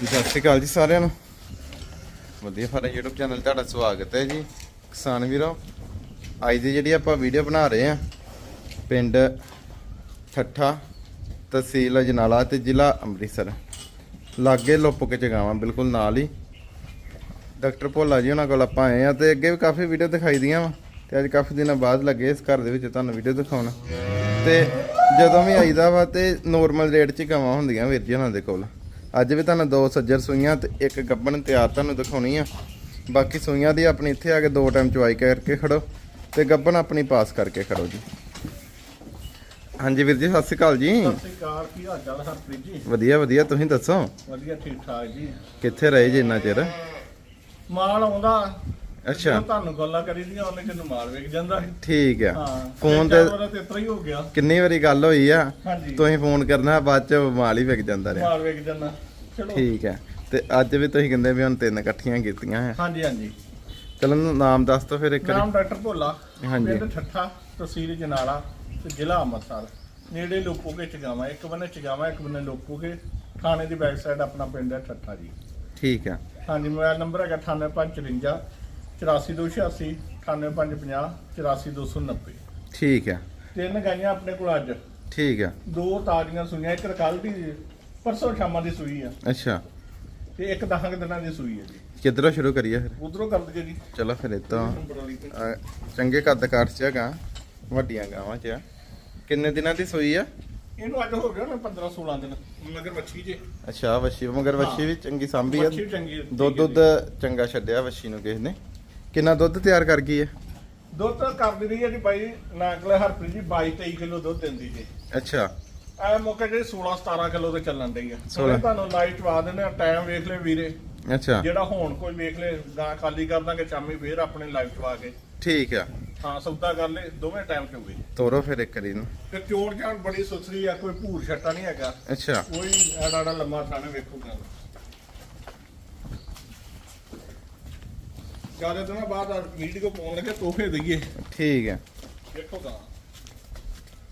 ਜੀ, ਸਤਿ ਸ਼੍ਰੀ ਅਕਾਲ ਜੀ ਸਾਰਿਆਂ ਨੂੰ। ਵਧੀਆ ਫਾਰਾ YouTube ਚੈਨਲ ਤੁਹਾਡਾ ਸਵਾਗਤ ਹੈ ਜੀ। ਕਿਸਾਨ ਵੀਰੋ, ਅੱਜ ਦੀ ਜਿਹੜੀ ਆਪਾਂ ਵੀਡੀਓ ਬਣਾ ਰਹੇ ਆ ਪਿੰਡ ਠੱਠਾ ਤਹਿਸੀਲ ਅਜਨਾਲਾ ਤੇ ਜ਼ਿਲ੍ਹਾ ਅੰਮ੍ਰਿਤਸਰ। ਲਾਗੇ ਲੋਪਕ ਚਗਾਵਾਂ ਬਿਲਕੁਲ ਨਾਲ ਹੀ। ਡਾਕਟਰ ਭੋਲਾ ਜੀ ਉਹਨਾਂ ਕੋਲ ਆਪਾਂ ਆਏ ਆ ਤੇ ਅੱਗੇ ਵੀ ਕਾਫੀ ਵੀਡੀਓ ਦਿਖਾਈ ਦੀਆਂ ਵਾ ਤੇ ਅੱਜ ਕਾਫੀ ਦਿਨਾਂ ਬਾਅਦ ਲੱਗੇ ਇਸ ਘਰ ਦੇ ਵਿੱਚ ਤੁਹਾਨੂੰ ਵੀਡੀਓ ਦਿਖਾਉਣ। ਤੇ ਜਦੋਂ ਵੀ ਆਈਦਾ ਵਾ ਤੇ ਨੋਰਮਲ ਰੇਟ 'ਚ ਗਾਵਾਂ ਹੁੰਦੀਆਂ ਵੀਰ ਜੀ ਉਹਨਾਂ ਦੇ ਕੋਲ। ਅੱਜ ਵੀ ਤੁਹਾਨੂੰ ਦੋ ਸੱਜਰ ਸੂਈਆਂ ਤੇ ਇੱਕ ਗੱਬਣ ਤਿਆਰ ਤੁਹਾਨੂੰ ਦਿਖਾਉਣੀ ਆ। ਬਾਕੀ ਸੂਈਆਂ ਦੀ ਆਪਣੀ ਇੱਥੇ ਆ ਕੇ ਦੋ ਟਾਈਮ ਚਵਾਈ ਕਰਕੇ ਖੜੋ ਤੇ ਗੱਬਣ ਆਪਣੀ ਪਾਸ ਕਰਕੇ ਖੜੋ ਜੀ। ਹਾਂਜੀ ਵੀਰ ਜੀ ਸਤਿ ਸ਼੍ਰੀ ਅਕਾਲ ਜੀ। ਸਤਿ ਸ੍ਰੀ ਅਕਾਲ ਕੀ ਹਾਲ ਚਾਲ ਹਰਪ੍ਰੀਤ ਜੀ? ਵਧੀਆ ਵਧੀਆ ਤੁਸੀਂ ਦੱਸੋ? ਵਧੀਆ ਠੀਕ ਠਾਕ ਜੀ। ਕਿੱਥੇ ਰਹੇ ਜੀ ਇੰਨਾ ਚਿਰ? ਮਾਲ ਆਉਂਦਾ। ਅੱਛਾ। ਤੁਹਾਨੂੰ ਗੱਲਾਂ ਕਰੀਦੀਆਂ ਉਹਨੇ ਕਿਨੂੰ ਮਾਲ ਵੇਖ ਜਾਂਦਾ। ਠੀਕ ਆ। ਫੋਨ ਤੇ ਇਤਰਾ ਹੀ ਹੋ ਗਿਆ। ਕਿੰਨੀ ਵਾਰੀ ਗੱਲ ਹੋਈ ਆ ਤੁਸੀਂ ਫੋਨ ਕਰਨਾ ਬਾਅਦ ਚ ਮਾਲ ਹੀ ਵਿਕ ਜਾਂਦਾ ਰਿਹਾ। ਮਾਲ ਵੇਖ ਜਾਂਦਾ। ਠੀਕ ਹੈ। ਤੇ ਅੱਜ ਵੀ ਤੁਸੀਂ ਕਹਿੰਦੇ ਵੀ ਹੁਣ ਤਿੰਨ ਇਕੱਠੀਆਂ ਕੀਤੀਆਂ ਹੈ। ਹਾਂਜੀ ਹਾਂਜੀ। ਚਲੋ ਨਾਮ ਦੱਸ ਦਿਓ ਫਿਰ ਇੱਕ ਨਾਮ ਡਾਕਟਰ ਭੋਲਾ ਹਾਂਜੀ। ਪਿੰਡ ਠੱਠਾ ਤਹਿਸੀਲ ਜਨਾਲਾ ਤੇ ਜ਼ਿਲ੍ਹਾ ਅੰਮ੍ਰਿਤਸਰ। ਨੇੜੇ ਲੋਪੋਗੇ ਚਗਾਵਾ ਇੱਕ ਬੰਨੇ ਚਗਾਵਾ ਇੱਕ ਬੰਨੇ ਲੋਪੋਗੇ ਥਾਣੇ ਦੀ ਬੈਕ ਸਾਈਡ ਆਪਣਾ ਪਿੰਡ ਹੈ ਠੱਠਾ ਜੀ। ਠੀਕ ਹੈ। ਹਾਂਜੀ ਮੋਬਾਈਲ ਨੰਬਰ ਹੈਗਾ 9854 84286 98550 84290 ਠੀਕ ਹੈ। ਤਿੰਨ ਗਾਈਆਂ ਆਪਣੇ ਕੋਲ ਅੱਜ। ਠੀਕ ਹੈ। ਦੋ ਤਾਜ਼ੀਆਂ ਸੂਈਆਂ ਇੱਕ ਕੱਲ ਦੀ ਪਰਸੋਂ ਸ਼ਾਮਾਂ ਦੀ ਸੂਈ ਆ। ਅੱਛਾ। ਤੇ ਇੱਕ ਦਸਾਂ ਕੁ ਦਿਨਾਂ ਦੀ ਸੂਈ ਹੈ ਜੀ। ਕਿੱਧਰੋਂ ਸ਼ੁਰੂ ਕਰੀਏ ਫਿਰ? ਉਧਰੋਂ ਕਰ ਦਈਏ ਜੀ। ਚਲੋ ਫਿਰ ਨੰਬਰ ਤੇ। ਚੰਗੇ ਕੱਦ ਕਾਠ ਚ ਹੈਗਾ ਵੱਡੀਆਂ ਗਾਵਾਂ ਚ ਆ। ਕਿੰਨੇ ਦਿਨਾਂ ਦੀ ਸੂਈ ਆ? ਇਹਨੂੰ ਅੱਜ ਹੋ ਗਿਆ ਨਾ 15 16 ਦਿਨ ਮਗਰ ਵੱਛੀ ਜੇ। ਅੱਛਾ ਵੱਛੀ ਮਗਰ ਵੱਛੀ ਵੀ ਚੰਗੀ ਸਾਂਭੀ ਆ। ਚੰਗੀ ਹੈ। ਦੁੱਧ ਦੁੱਧ ਚੰਗਾ ਛੱਡਿਆ ਵੱਛੀ ਨੂੰ ਕਿਸੇ ਨੇ। ਕਿੰਨਾ ਦੁੱਧ ਤਿਆਰ ਕਰ ਗਈ ਹੈ ਦੁੱਧ ਤਾਂ ਕਰਦੀ ਰਹੀ ਹੈ ਜੀ ਬਾਈ ਨਾਕਲੇ ਹਰਪ੍ਰੀਤ ਜੀ 22 23 ਕਿਲੋ ਦੁੱਧ ਦਿੰਦੀ ਜੀ। ਅੱਛਾ। ਐ ਮੌਕੇ ਜਿਹੜੀ 16 17 ਕਿਲੋ ਤੇ ਚੱਲਣ ਡਈ ਆ। ਸੋਲਾਂ। ਤੁਹਾਨੂੰ ਲਾਈਟ ਚਵਾ ਦਿੰਦੇ ਆ ਟਾਈਮ ਵੇਖ ਲੈ ਵੀਰੇ। ਅੱਛਾ। ਜਿਹੜਾ ਹੁਣ ਕੋਈ ਵੇਖ ਲੈ ਗਾਂ ਖਾਲੀ ਕਰ ਦਾਂਗੇ ਚਾਮੀ ਫੇਰ ਆਪਣੇ ਲਾਈਵ ਚਵਾ ਕੇ। ਠੀਕ ਆ। ਹਾਂ ਸੌਦਾ ਕਰ ਲੈ ਦੋਵੇਂ ਟਾਈਮ ਚ ਹੋਵੇ ਤੋਰੋ ਫਿਰ ਇੱਕ ਵਾਰੀ ਨੂੰ ਤੇ ਚੋਣ ਚਾਣ ਬੜੀ ਸੁਥਰੀ ਆ ਕੋਈ ਭੂਰ ਛੱਟਾ ਨਹੀਂ ਹੈਗਾ। ਅੱਛਾ। ਕੋਈ ਐਡਾ ਐਡਾ ਲੰਮਾ ਥਾਣੇ ਵੇਖੂਗਾ ਜ਼ਿਆਦਾ ਦਿਨਾਂ ਬਾਅਦ ਵੀਡੀਓ ਪਾਉਣ ਲੱਗੇ ਤੋਹਫੇ ਦਈਏ। ਠੀਕ ਵੇਖੋ ਗਾ।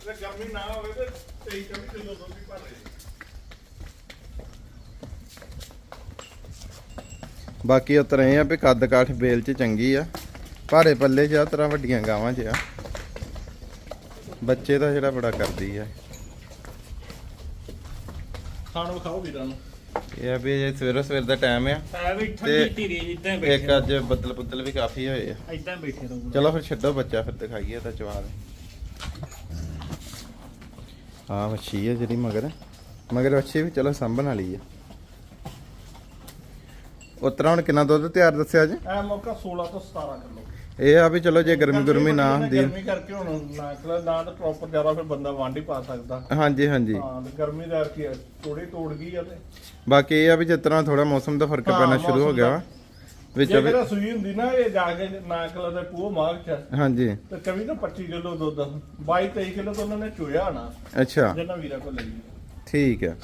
ਤੇ ਗਰਮੀ ਨਾ ਹੋਵੇ ਤੇ 23 24 ਕਿਲੋ ਦੁੱਧ ਵੀ ਭਰ ਦੇ ਬਾਕੀ ਉਤਰ ਇਹ ਆ ਵੀ ਕੱਦ ਕਾਠ ਬੇਲ ਚ ਚੰਗੀ ਆ। ਭਾਰੇ ਪੱਲੇ ਚ ਆ ਤਰ੍ਹਾਂ ਵੱਡੀਆਂ ਗਾਵਾਂ ਚ ਆ। ਬੱਚੇ ਦਾ ਜਿਹੜਾ ਬੜਾ ਕਰਦੀ ਆ। ਖਾਣ ਵਿਖਾਓ ਵੀਰਾਂ ਨੂੰ। ਇਹ ਆ ਵੀ ਇਹ ਸਵੇਰੋ ਸਵੇਰ ਦਾ ਟਾਈਮ ਆ। ਐ ਵੀ ਤੇ ਇੱਕ ਅੱਜ ਬੱਦਲ ਬੁੱਦਲ ਵੀ ਕਾਫੀ ਹੋਏ ਆ। ਇਦਾਂ ਬੈਠੇ ਰਹੋ। ਚਲੋ ਫਿਰ ਛੱਡੋ ਬੱਚਾ ਫਿਰ ਦਿਖਾਈਏ ਤਾਂ ਜਵਾਨ ਹਾਂ ਵੱਛੀ ਆ ਜਿਹੜੀ ਮਗਰ ਮਗਰ ਵੱਛੀ ਵੀ ਚਲੋ ਸੰਭਣ ਵਾਲੀ ਆ ਉਤਰਾ ਹੁਣ ਕਿੰਨਾ ਦੁੱਧ ਤਿਆਰ ਦੱਸਿਆ ਜੀ ਐ ਮੌਕਾ 16 ਤੋਂ 17 ਕਿਲੋ ਇਹ ਆ ਵੀ ਚਲੋ ਜੇ ਗਰਮੀ ਗੁਰਮੀ ਨਾ ਹੁੰਦੀ ਗਰਮੀ ਕਰਕੇ ਹੁਣ ਨਾ ਨਾ ਤਾਂ ਪ੍ਰੋਪਰ ਜ਼ਿਆਦਾ ਫਿਰ ਬੰਦਾ ਵਾਂਢੀ ਪਾ ਸਕਦਾ ਹਾਂਜੀ ਹਾਂਜੀ ਹਾਂ ਤੇ ਗਰਮੀ ਦਾ ਕੀ ਹੈ ਥੋੜੀ ਤੋੜ ਗਈ ਆ ਤੇ ਬਾਕੀ ਇਹ ਆ ਵੀ ਜਿਸ ਤਰ੍ਹਾਂ ਥੋੜਾ ਮੌਸਮ ਦਾ ਫ਼ਰਕ ਹਾਂ, ਪੈਣਾ ਸ਼ੁਰੂ ਹੋ ਗਿਆ ਵਿੱਚ ਜੇ ਵੀ ਕਿਹੜਾ ਸੂਈ ਹੁੰਦੀ ਨਾ ਇਹ ਜਾ ਕੇ ਨਾ ਕਲਾ ਦੇ ਪੂਹ ਮਾਗ ਚ ਹਾਂਜੀ। ਤੇ ਕਵੀ ਨਾ 25 ਕਿਲੋ ਦੁੱਧ। 22 23 ਕਿਲੋ ਤਾਂ ਉਹਨਾਂ ਨੇ ਚੋਇਆ ਨਾ ਅੱਛਾ। ਜਿਹਨਾਂ ਵੀਰਾਂ ਕੋਲ ਲਈ ਠੀਕ ਹੈ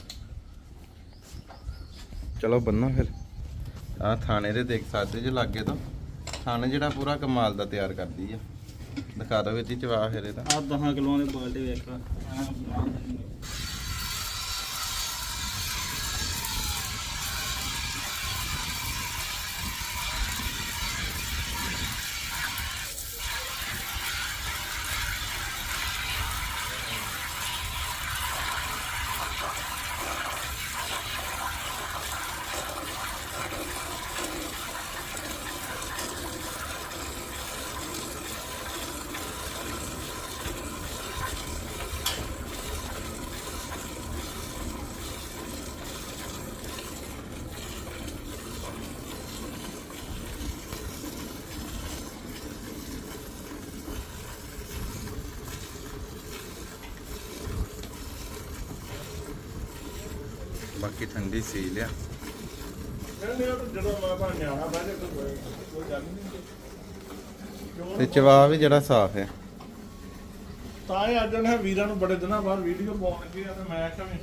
ਚਲੋ ਬੰਨੋ ਫਿਰ। ਆ ਥਾਣੇ ਦੇ ਦੇਖ ਸਕਦੇ ਜੇ ਲਾਗੇ ਤੋਂ। ਥਾਣੇ ਜਿਹੜਾ ਪੂਰਾ ਕਮਾਲ ਦਾ ਤਿਆਰ ਕਰਦੀ ਆ। ਦਿਖਾ ਦੋ ਵਿੱਚ ਚਵਾ ਫਿਰ ਇਹਦਾ। ਆ 10 ਕਿਲੋਆਂ ਦੇ ਬਾਲਟੇ ਵੇਖ ਬਾਕੀ ਠੰਡੀ ਸੀ ਲਿਆ। ਤਾਂ ਚਵਾ ਵੀ ਜਿਹੜਾ ਸਾਫ਼ ਹੈ। ਤਾਂ ਇਹ ਅੱਜ ਨੇ ਵੀਰਾਂ ਨੂੰ ਬੜੇ ਦਿਨਾਂ ਬਾਅਦ ਵੀਡੀਓ ਪਾਉਣ ਲੱਗੇ ਆ ਤੇ ਮੈਂ ਕਿਹਾ ਵੀ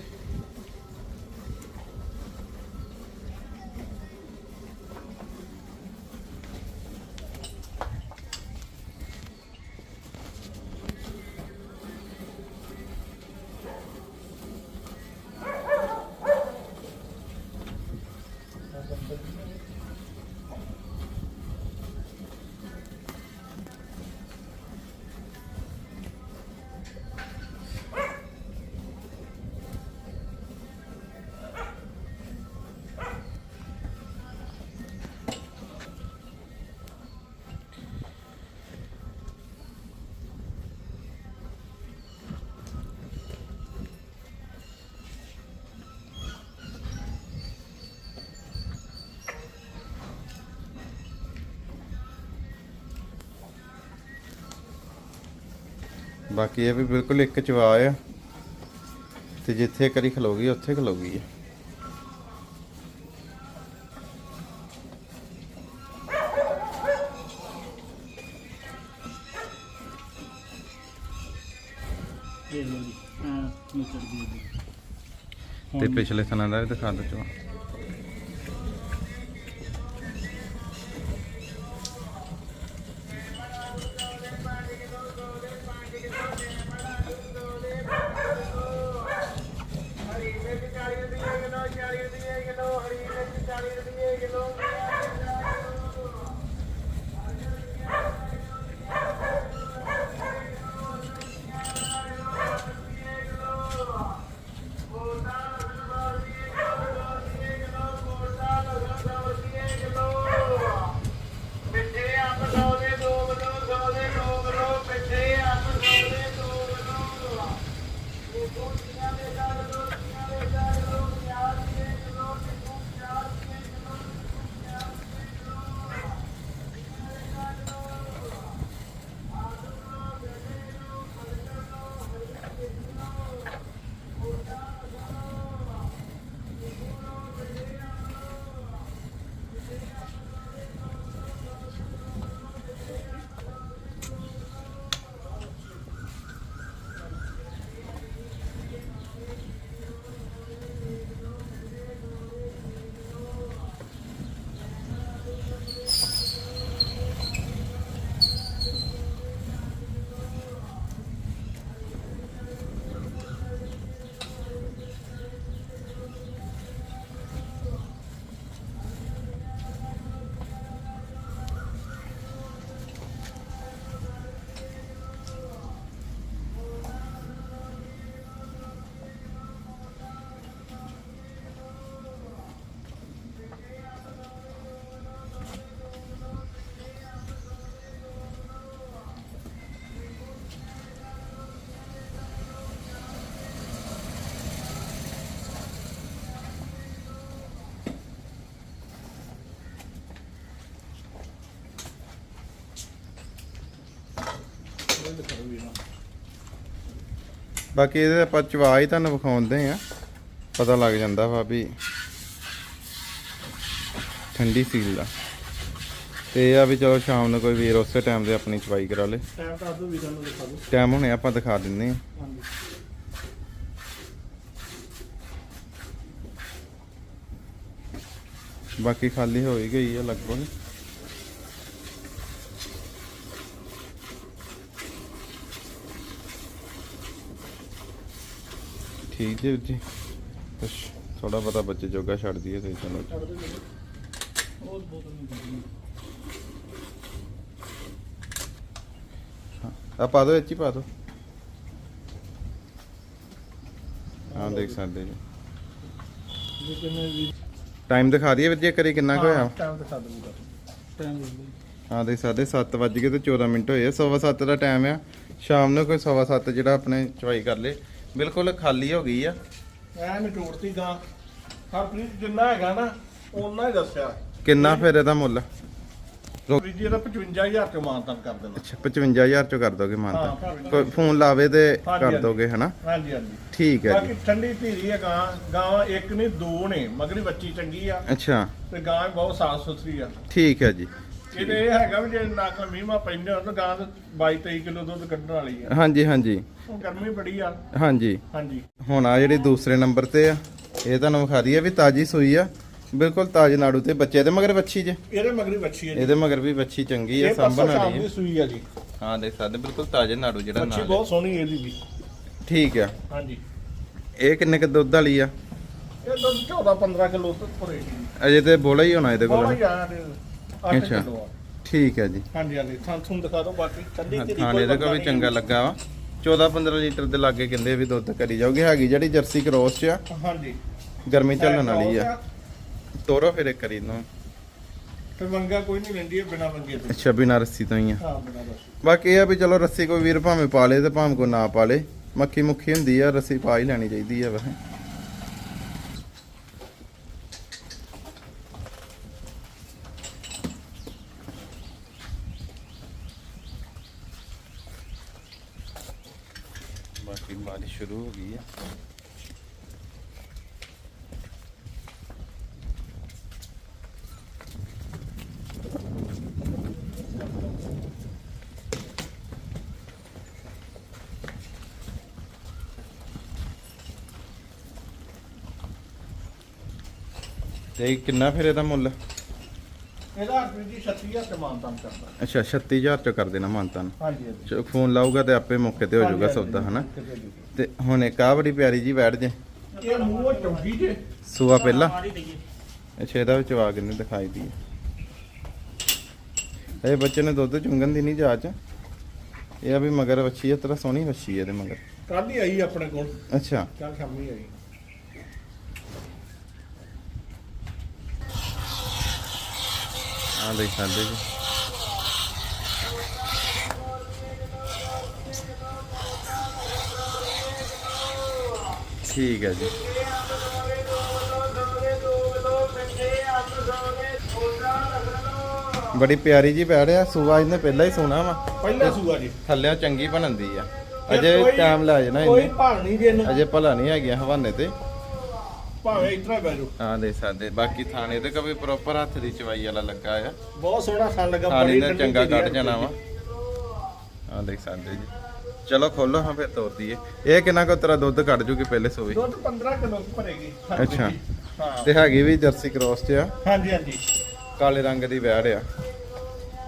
something. ਬਾਕੀ ਇਹ ਵੀ ਬਿਲਕੁਲ ਇੱਕ ਚਵਾ ਆ। ਤੇ ਜਿੱਥੇ ਕਰੀ ਖਲੋਗੀ ਉੱਥੇ ਖਲੋਗੀ ਆ। ਤੇ ਪਿਛਲੇ ਸਨਾਂ ਦਾ ਵੀ ਦਿਖਾ ਦੋ ਚਵਾ Yeah. ਬਾਕੀ ਇਹਦੇ ਆਪਾਂ ਚਵਾ ਹੀ ਤੁਹਾਨੂੰ ਵਿਖਾਉਂਦੇ ਆ ਪਤਾ ਲੱਗ ਜਾਂਦਾ ਵਾ ਵੀ ਠੰਡੀ ਸੀਲ ਦਾ ਤੇ ਆ ਵੀ ਚਲੋ ਸ਼ਾਮ ਨੂੰ ਕੋਈ ਵੀਰ ਉਸੇ ਟਾਈਮ ਤੇ ਆਪਣੀ ਚਵਾਈ ਕਰਾ ਲੇ। ਟਾਈਮ ਤਾਂ ਦੋ ਵੀਰਾਂ ਨੂੰ ਦਿਖਾ ਦਿਓ ਟਾਈਮ ਹੁਣੇ ਆਪਾਂ ਦਿਖਾ ਦਿੰਨੇ ਆ ਹਾਂਜੀ। ਬਾਕੀ ਖਾਲੀ ਹੋ ਹੀ ਗਈ ਆ ਲਗਭਗ। ਠੀਕ ਜੀ ਵੀਰ ਜੀ ਕੁਛ ਥੋੜਾ ਪਤਾ ਬੱਚੇ ਜੋਗਾ ਛੱਡ ਦਈਏ ਤੇ ਚਲੋ। ਦਿਓ ਜੀ। ਉਹ ਬੋਤਲ ਨਹੀਂ ਕਰਨੀ ਆ ਪਾ ਦੋ ਇੱਚ ਹੀ ਪਾ ਦੋ। ਹਾਂ ਦੇਖ ਸਕਦੇ ਜੀ। ਜੇ ਕਿਵੇਂ ਵੀ ਟਾਈਮ ਦਿਖਾ ਦਈਏ ਵੀਰ ਜੀ ਕਰੀ ਕਿੰਨਾ ਕੁ ਹੋਇਆ? ਟਾਈਮ ਦਿਖਾ ਦਿਓ ਵੀਰਾਂ ਟਾਈਮ ਹਾਂ ਦੇਖ ਸਕਦੇ 7 ਵੱਜ ਗਏ ਤੇ 14 ਮਿੰਟ ਹੋਏ ਆ। ਸਵਾ ਸੱਤ ਦਾ ਟਾਈਮ ਆ। ਸ਼ਾਮ ਨੂੰ ਕੋਈ ਸਵਾ ਸੱਤ ਜਿਹੜਾ ਆਪਣੇ ਚਵਾਈ ਕਰ ਲੇ। ਬਿਲਕੁਲ ਖਾਲੀ ਹੋ ਗਈ ਆ। ਐ ਮੈਂ ਟੋੜਤੀ ਗਾਂ। ਹਰਪ੍ਰੀਤ ਜਿੰਨਾ ਹੈਗਾ ਨਾ ਉਹਨਾਂ ਹੀ ਦੱਸਿਆ। ਕਿੰਨਾ ਫਿਰ ਇਹਦਾ ਮੁੱਲ? ਵੀ ਜੀ ਇਹਦਾ 55000 ਚ ਮਾਨਤਨ ਕਰ ਦੇਣਾ ਅੱਛਾ 55000 ਚੋਂ ਕਰ ਦੋਗੇ ਹਾਂ, ਮਾਨਤਾ ਭਾਵੇਂ। ਕੋਈ ਫੋਨ ਲਾਵੇ ਤੇ ਹਾਂਜੀ, ਕਰ ਹਾਂਜੀ। ਦੋਗੇ ਹਨਾ? ਹਾਂਜੀ ਹਾਂਜੀ। ਠੀਕ ਹੈ ਬਾਕੀ ਜੀ ਠੰਡੀ ਧੀਰੀ ਹੈ ਗਾਂ। ਗਾਂ ਇੱਕ ਨਹੀਂ ਦੋ ਨੇ ਮਗਰੀ ਬੱਚੀ ਚੰਗੀ ਆ। ਅੱਛਾ। ਤੇ ਗਾਂ ਵੀ ਬਹੁਤ ਸਾਫ਼ ਸੁਥਰੀ ਆ। ਠੀਕ ਹੈ ਜੀ। ਇਹਦੇ ਇਹ ਹੈਗਾ ਵੀ ਜੇ ਨਾਕ ਮੀਮਾ ਪੈਂਦੇ ਹੋਣ ਤਾਂ ਗਾਂ ਤਾਂ 22 23 ਕਿਲੋ ਦੁੱਧ ਕੱਢਣ ਵਾਲੀ ਆ। ਹਾਂਜੀ ਹਾਂਜੀ। ਉਹ ਗਰਮੀ ਬੜੀ ਆ। ਹਾਂਜੀ। ਹਾਂਜੀ। ਹੁਣ ਆ ਜਿਹੜੀ ਦੂਸਰੇ ਨੰਬਰ ਤੇ ਆ ਇਹ ਤੁਹਾਨੂੰ ਵਿਖਾ ਦਈਏ ਵੀ ਤਾਜੀ ਸੂਈ ਆ। ਬਿਲਕੁਲ ਤਾਜ਼ੇ ਨਾੜੂ ਤੇ ਬੱਚੇ ਦੇ ਮਗਰ ਬੱਚੀ ਜੇ। ਇਹਦੇ ਮਗਰੀ ਬੱਚੀ ਹੈ ਜੀ। ਇਹਦੇ ਮਗਰ ਵੀ ਬੱਚੀ ਚੰਗੀ ਆ ਇਹ ਪਰਸੋਂ ਸਾਂਭਣ ਸ਼ਾਮ ਵਾਲੀ ਦੀ ਆ। ਸੂਈ ਆ ਜੀ। ਹਾਂ ਦੇਖ ਸਕਦੇ ਬਿਲਕੁਲ ਤਾਜ਼ੇ ਨਾੜੂ ਜਿਹੜਾ ਬੱਚੀ ਨਾਲ ਬਹੁਤ ਸੋਹਣੀ ਇਹਦੀ ਵੀ। ਠੀਕ ਆ। ਹਾਂਜੀ। ਇਹ ਕਿੰਨੇ ਕ ਦੁੱਧ ਵਾਲੀ ਆ? ਇਹ ਦੁੱਧ 14 15 ਕਿਲੋ ਤੋਂ ਭਰੇ ਅਜੇ ਤੇ ਬੋਲਾ ਹੀ ਹੋਣਾ ਇਹਦੇ ਬੋਲਾ ਕੋਲ। ਯਾਰ 8 ਅੱਛਾ। ਕਿਲੋ ਆ। ਠੀਕ ਹੈ ਜੀ। ਹਾਂਜੀ ਹਾਂਜੀ। ਥਾਂ ਥੂੰ ਦਿਖਾ ਦਿਓ ਬਾਕੀ। ਕੱਲੀ ਤੇ ਥਾਣੇ ਇਹਦੇ ਵੀ ਚੰਗਾ ਲੱਗਾ ਵਾ। 14 15 ਲੀਟਰ ਦੇ ਲਾਗੇ ਕਹਿੰਦੇ ਵੀ ਦੁੱਧ ਕਰੀ ਜਾਊਗੀ। ਹੈਗੀ ਜਿਹੜੀ ਜਰਸੀ ਕ੍ਰੋਸ ਚ ਆ। ਹਾਂਜੀ। ਗਰਮੀ ਝੱਲਣ ਵਾਲੀ ਆ। ਤੋਰੋ ਫਿਰ ਇੱਕ ਕਰੀ ਨੂੰ ਤੇ ਮੰਗਾ ਕੋਈ ਨਹੀਂ ਲੈਂਦੀ ਹੈ ਬਿਨਾ ਮੰਗੇ ਤੋਂ। ਅੱਛਾ ਬਿਨਾਂ ਰੱਸੀ ਤੋਂ ਹੀ ਆ। ਹਾਂ ਬਿਨਾ ਬਸ ਬਾਕੀ ਇਹ ਆ ਵੀ ਚਲੋ ਰੱਸੀ ਕੋਈ ਵੀਰ ਭਾਵੇਂ ਪਾ ਲੇ ਤੇ ਭਾਵੇਂ ਕੋ ਨਾ ਪਾ ਲੇ। ਮੱਖੀ ਮੁੱਖੀ ਹੁੰਦੀ ਆ ਰੱਸੀ ਪਾ ਹੀ ਲੈਣੀ ਚਾਹੀਦੀ ਆ ਵੈਸੇ ਬਾਕੀ ਬਾਰਿਸ਼ ਸ਼ੁਰੂ ਹੋ ਗਈ ਆ। ਤੇ ਕਿੰਨਾ ਫਿਰ ਇਹਦਾ ਮੁੱਲ? ਇਹਦਾ ਰੁਪਏ ਦੀ 36000 ਤੇ ਮਾਨਤਾਨ ਕਰਦਾ। ਅੱਛਾ 36000 ਚ ਕਰ ਦੇਣਾ ਮਾਨਤਾਨ ਹਾਂਜੀ ਹਾਂਜੀ। ਚਲੋ ਫੋਨ ਲਾਊਗਾ ਤੇ ਆਪੇ ਮੌਕੇ ਤੇ ਹੋ ਜਾਊਗਾ ਸੌਦਾ ਹਨਾ? ਤੇ ਹੁਣ ਇੱਕ ਆ ਬੜੀ ਪਿਆਰੀ ਜੀ ਬੈਠ ਜੇ। ਇਹ ਮੂੰਹ ਚੌਗੀ ਜੇ। ਸੂਆ ਪਹਿਲਾਂ? ਅੱਛਾ ਇਹਦਾ ਵਿੱਚ ਆ ਕਿੰਨੇ ਦਿਖਾਈ ਦੀ ਹੈ। ਇਹ ਬੱਚੇ ਨੇ ਦੁੱਧ ਚੁੰਗਣ ਦੀ ਨਹੀਂ ਜਾਚ। ਇਹ ਆ ਵੀ ਮਗਰ ਵੱਛੀ ਹੈ ਤੇਰਾ ਸੋਹਣੀ ਵੱਛੀ ਹੈ ਇਹਦੇ ਮਗਰ। ਕੱਲ ਹੀ ਆਈ ਆਪਣੇ ਕੋਲ। ਅੱਛਾ। ਕੱਲ ਸ਼ਾਮੀ ਆਈ। ਆ ਸਕਦੇ ਜੀ। ਠੀਕ ਹੈ ਜੀ। ਬੜੀ ਪਿਆਰੀ ਜੀ ਬੈਠ ਆ ਸੂਆ ਇਹਨੇ ਪਹਿਲਾਂ ਹੀ ਸੋਣਾ ਵਾ। ਪਹਿਲਾ ਸੂਆ ਜੀ। ਥੱਲਿਆਂ ਚੰਗੀ ਬਣਦੀ ਆ। ਅਜੇ ਕੋਈ- ਟਾਈਮ ਲੈ ਜਾਣਾ ਕੋਈ ਇਹਨੇ। ਭਾਲ ਨਹੀਂ ਜੇ ਅਜੇ ਭਲਾ ਨਹੀਂ ਹੈਗੀਆਂ ਹਵਾਨੇ ਤੇ। ਭਾਵੇਂ ਇਤਨਾ ਬਹਿ ਜਾਓ। ਆ ਦੇ ਸਕਦੇ। ਬਾਕੀ ਥਾਣੇ ਤੇ ਕਦੇ ਪ੍ਰੋਪਰ ਹੱਥ ਦੀ ਚਵਾਈ ਵਾਲਾ ਲੱਗਾ ਆ। ਬਹੁਤ ਸੋਹਣਾ ਥਣ ਲੱਗਾ ਥਾਣੇ ਦਾ ਚੰਗਾ ਕੱਢ। ਜਾਣਾ ਵਾ। ਆ ਦੇਖ ਸਕਦੇ ਜੀ। ਚਲੋ ਖੋਲੋ ਹਾਂ ਫਿਰ ਤੋਰ ਦਈਏ ਇਹ ਕਿੰਨਾ ਕੁ ਤੇਰਾ ਦੁੱਧ ਕੱਢ ਜੂਗੀ ਪਹਿਲੇ ਸੋਵੇ ਦੁੱਧ 15 ਕਿਲੋ ਭਰੇਗੀ। ਅੱਛਾ। ਹਾਂ। ਤੇ ਹੈਗੀ ਵੀ ਜਰਸੀ ਕ੍ਰੋਸ ਚ ਆ। ਹਾਂਜੀ ਹਾਂਜੀ। ਕਾਲੇ ਰੰਗ ਦੀ ਵੈੜ ਆ।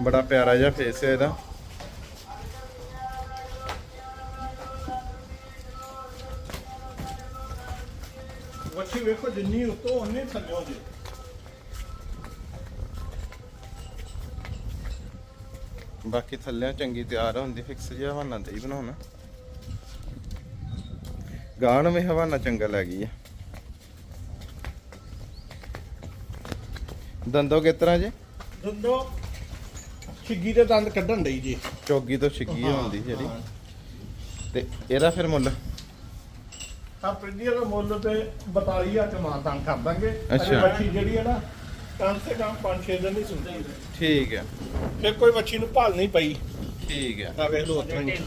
ਬੜਾ ਪਿਆਰਾ ਜਿਹਾ ਫੇਸ ਹੈ ਇਹਦਾ। ਵੱਛੀ ਵੇਖੋ ਜਿੰਨੀ ਉਤੋਂ ਉਨੀ ਥੱਲਿਓ ਜੀ। ਬਾਕੀ ਥੱਲਿਆਂ ਚੰਗੀ ਤਿਆਰ ਹੁੰਦੀ ਫਿਕਸ ਜਿਹਾ ਹਵਾਨਾ ਤੇ ਹੀ ਬਣਾਉਣਾ ਗਾਣ ਵੀ ਹਵਾਨਾ ਚੰਗਾ ਲੈ ਗਈ ਆ। ਦੰਦੋ ਕਿਸ ਤਰ੍ਹਾਂ ਜੀ? ਦੰਦੋ ਛਿੱਗੀ ਦੇ ਦੰਦ ਕੱਢਣ ਡਈ ਜੀ। ਚੋਗੀ ਤੋਂ ਛਿੱਗੀ ਹੁੰਦੀ ਜਿਹੜੀ। ਤੇ ਇਹਦਾ ਫਿਰ ਮੁੱਲ? ਆ ਪਿੰਡੀਆਂ ਦਾ ਮੁੱਲ ਤੇ 42000 ਚ ਮਾਨਤਾਨ ਕਰ ਦਾਂਗੇ। ਅੱਛਾ। ਵੱਛੀ ਜਿਹੜੀ ਹੈ ਨਾ ਕਮ ਸੇ ਕਮ 5-6 ਦਿਨ ਦੀ ਸੁਣਦੀ ਠੀਕ ਹੈ। ਫਿਰ ਕੋਈ ਵੱਛੀ ਨੂੰ ਭਾਲ ਨਹੀਂ ਪਈ। ਠੀਕ ਹੈ। ਆ ਵੇਖ ਲਓ ਉਤਰਾ ਹੀ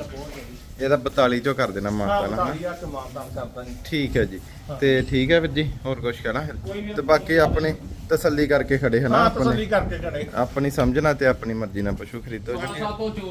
ਇਹਦਾ 42 ਚੋਂ ਕਰ ਦੇਣਾ ਮਾਤਾ ਨਾ 42000 ਚ ਮਾਨਤਾਨ ਕਰ ਦਾਂਗੇ। ਠੀਕ ਹੈ ਜੀ। ਹਾਂ। ਤੇ ਠੀਕ ਹੈ ਵੀਰ ਜੀ ਹੋਰ ਕੁਝ ਕਹਿਣਾ? ਫਿਰ ਕੋਈ ਨਹੀਂ ਤੇ ਬਾਕੀ ਆਪਣੀ ਤਸੱਲੀ ਕਰਕੇ ਖੜੇ ਹਨਾ ਹਾਂ ਆਪਣੇ। ਤਸੱਲੀ ਕਰਕੇ ਖੜੇ। ਆਪਣੀ ਸਮਝਣਾ ਤੇ ਆਪਣੀ ਮਰਜ਼ੀ ਨਾਲ ਪਸ਼ੂ ਖਰੀਦੋ ਜੀ। ਤੋਂ ਜੋਤੀ